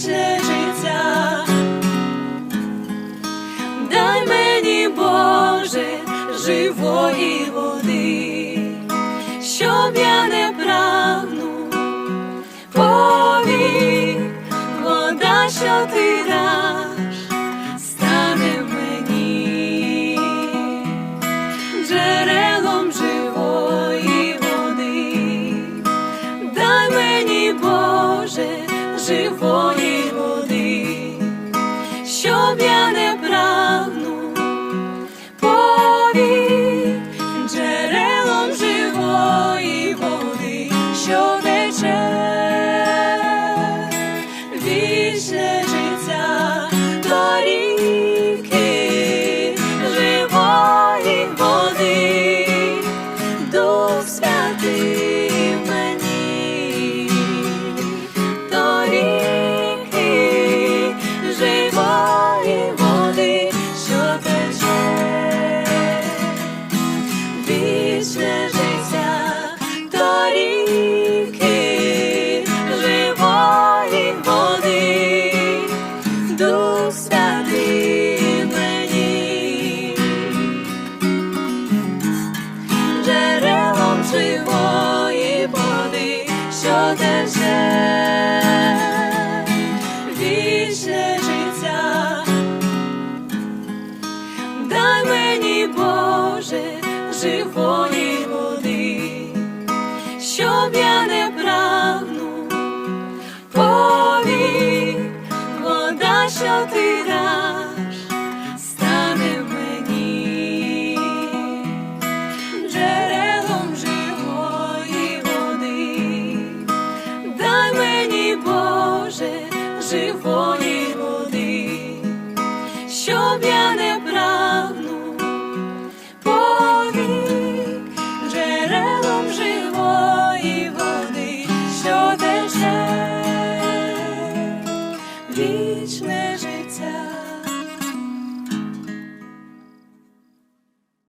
вічне життя, дай мені, Боже, живої води, щоб я не прагнув, повір, вода, що ти. одержать вічне життя, дай мені, Боже, живої води, щоб я не прагнув. Повік, вода, що ти дай. Боже, живої.